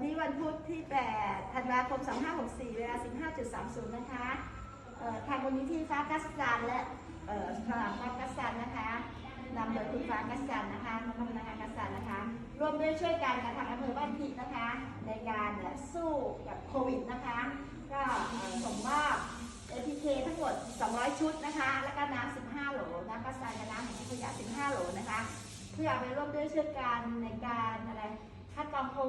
วันนี้วันพุธที่ 8 ธันวาคม 2564 เวลา 15.30 นะคะเอ่อทางมูลนิธิฟ้ากัสซันและเอ่อสลามฟ้ากัสซันนะคะนำโดยคุณฟ้ากัสซันนะคะน้องพนักงากัสซันนะคะ ร่วมด้วยช่วยกันกับทางอำเภอบ้านพินะคะ ในการสู้กับโควิดนะคะ ก็เอ่อส่งมอบ APK ทั้งหมด 200 ชุดนะคะ แล้วก็น้ำ15 โหลน้ำกัสซันกับน้ำของขยะ15 โหลนะคะ เพื่อไปร่วมด้วยช่วยกันในการ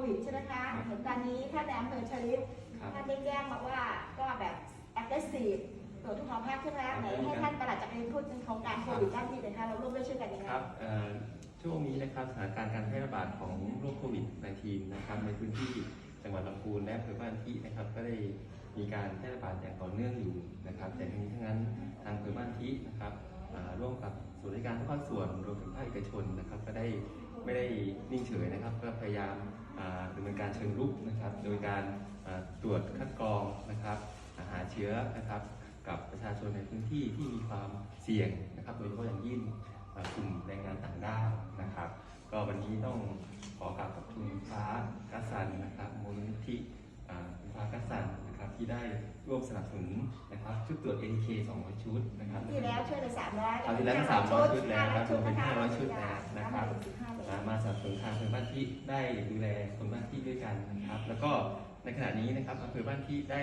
วิดใช่ไหมคะ เหมือนตอนนี้ท่านในอำเภอชลิปครับ ท่านได้แจ้งมาว่าก็แบบ aggressive ตรวจทุกหอพักใช่ไหมไหนให้ท่านประหลัดจากรพูดถึงโครงการโควิดด้านที่เลยค่ะเราร่วมด้วยช่วยกันยังไง ครับเอ่อช่วงนี้นะครับสถานการณ์การแพร่ระบาดของโรคโควิด -19 นะครับในพื้นที่จังหวัดลำพูนและอำเภอบ้านที่นะครับก็ได้มีการแพร่ระบาดอย่างต่อเนื่องอยู่นะครับแต่ทั้งนี้ทั้งนั้นทางอำเภอบ้านที่นะครับอ่าร่วมกับส่วนราชการทุกภาคส่วนรวมถึงภาคเอกชนนะครับก็ได้ ไม่ได้นิ่งเฉยนะครับ ก็พยายามดำเนินการเชิงรุกนะครับ โดยการตรวจคัดกรองนะครับหาเชื้อนะครับ กับประชาชนในพื้นที่ที่มีความเสี่ยงนะครับ โดยเฉพาะอย่างยิ่งกลุ่มแรงงานต่างด้าวนะครับ ก็วันนี้ต้องขอกราบขอบคุณฟ้ากัสซันนะครับมูลนิธิฟ้ากัสซัน ที่ได้ร่วมสนับสนุนนะครับชุดตรวจ ATK 200 ชุดนะครับที่แล้วช่วยไป300คราวที่แล้วก็300 ชุดแล้วนะครับรวมเป็น500 500 ชุดแล้วนะครับ15โหลอ่ามาสนับสนุนทางอำเภอบ้านที่ได้ดูแลคนบ้านที่ด้วยกันนะครับ แล้วก็ในขณะนี้นะครับอำเภอบ้านที่ได้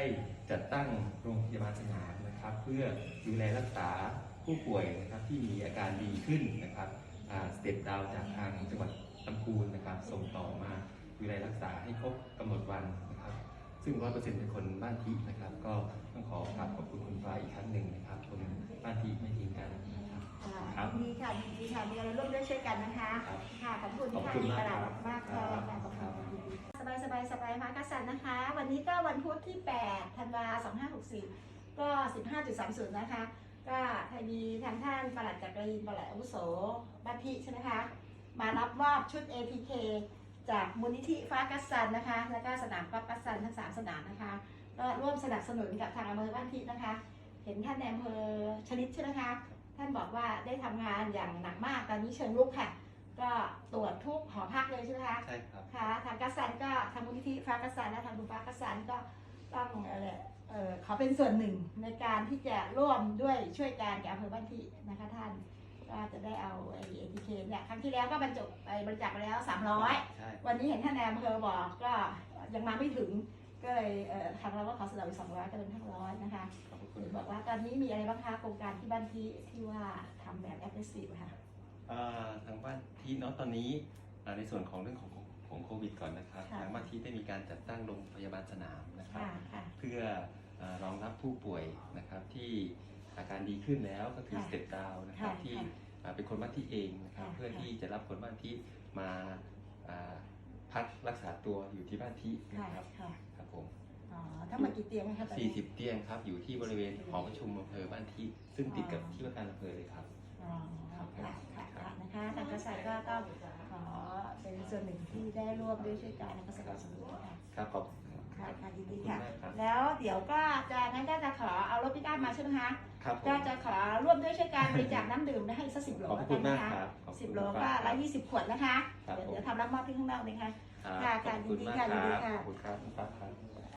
จัดตั้งโรงพยาบาลสนามนะครับ เพื่อดูแลรักษาผู้ป่วยนะครับที่มีอาการดีขึ้นนะครับสเต็ปดาวจากทางจังหวัดลำพูนนะครับ ส่งต่อมาดูแลรักษาให้ครบกำหนดวันนะครับ ซึ่งร้อยเปอร์เซ็นต์เป็นคนบ้านที่นะครับ ก็ต้องขอกราบขอบคุณคุณฟ้าอีกครั้งหนึ่งนะครับ คนบ้านที่ไม่ทิ้งกันนะครับ ครับ ดีค่ะดีค่ะมีอะไรร่วมด้วยช่วยกันนะคะ ครับค่ะ ขอบคุณขอบค่ะคุณมีมากประหลัดครับมากค่ะครับขอบครับคุณสบายสบายสบายมากัสสันนะคะ วันนี้ก็วันพุธที่ 8 ธันวา2564 ก็ 15.30 นะคะ ก็มีทางท่านประหลัดจักรีประหลัดอาวุโสบ้านพิใช่ไหมคะ มารับมอบชุด APK จากมูลนิธิฟ้ากัสซันนะคะ แล้วก็สนามกอล์ฟกัสซันทั้ง3สนามนะคะ ก็ร่วมสนับสนุนกับทางอำเภอบ้านพินะคะ เห็นท่านในอำเภอชลิดใช่ไหมคะ ท่านบอกว่าได้ทำงานอย่างหนักมากตอนนี้เชิงลุกค่ะ ก็ตรวจทุกหอพักเลยใช่ไหมคะใช่ครับค่ะทางกัสซันก็ทางมูลนิธิฟ้ากัสซันและทางคุณฟ้ากัสซันก็ต้องอะไรเอ่อขอเป็นส่วนหนึ่งในการที่จะร่วมด้วยช่วยการกับอำเภอบ้านที่นะคะท่านก็จะได้เอาไอ้เอทีเคเนี่ยครั้งที่แล้วก็บรรจุไปบริจาคไปแล้ว 300ใช่ วันนี้เห็นท่านในอำเภอบอกก็ยังมาไม่ถึงก็เลยเอ่อทางเราก็ขอสนับอีก200ก็เป็นทั้งร้อยนะคะขอบคุหณรือบอกว่าตอนนี้มีอะไรบ้างคะโครงการที่บ้านที่ที่ว่าทำแบบ aggressive ค่ะอ่าทางบ้านที่เนาะตอนนี้อ่าในส่วนของเรื่องของของของโควิดก่อนนะครับค่ะทางบ้านที่ได้มีการจัดตั้งโรงพยาบาลสนามนะครับค่ะค่ะเพื่ออ่ารองรับผู้ป่วยนะครับที่อาการดีขึ้นแล้วก็คือค่ะสเต็ปดาวนะครับค่ะที่ค่ะอ่าเป็นคนบ้านที่เองนะครับค่ะเพื่อที่จะรับคนบ้านที่มาอ่า พักรักษาตัวอยู่ที่บ้านที่ค่ะนะครับค่ะครับผมอ๋อทั้งหมดกี่เตียงคะตอนนี้ 40 เตียงครับ อยู่ที่บริเวณหอประชุมอำเภอบ้านที่ซึ่งติดกับที่ว่าการอำเภอเลยครับ อ๋อค่ะค่ะค่ะนะคะทางกระแสก็ต้องขอเป็นส่วนหนึ่งที่ได้ร่วมด้วยช่วยกันและก็สนับสนุนค่ะ ครับขอบค่ะค่ะยินขอบดีคุณค่ะมากครับแล้วเดี๋ยวก็จะงั้นก็จะขอเอารถพิการมาใช่ไหมคะ ครับผมก็จะขอร่วมด้วยช่วยกันบริจาคน้ำดื่มนะให้อีกสักสิบโหลขอบแล้วคุกัณนมานะกคะ ครับขอบ สิบคุณโลมาก็ร้อยยี่สิบขวดนะคะ ครับเดี๋ยวผม เดี๋ยวทำรับมอบที่ข้างนอกเลยค่ะรับค่ะค่ะขอบคุณยินดีมากค่ะคยินดีรับค่ะ ขอบคุณครับคุณฟ้าครับ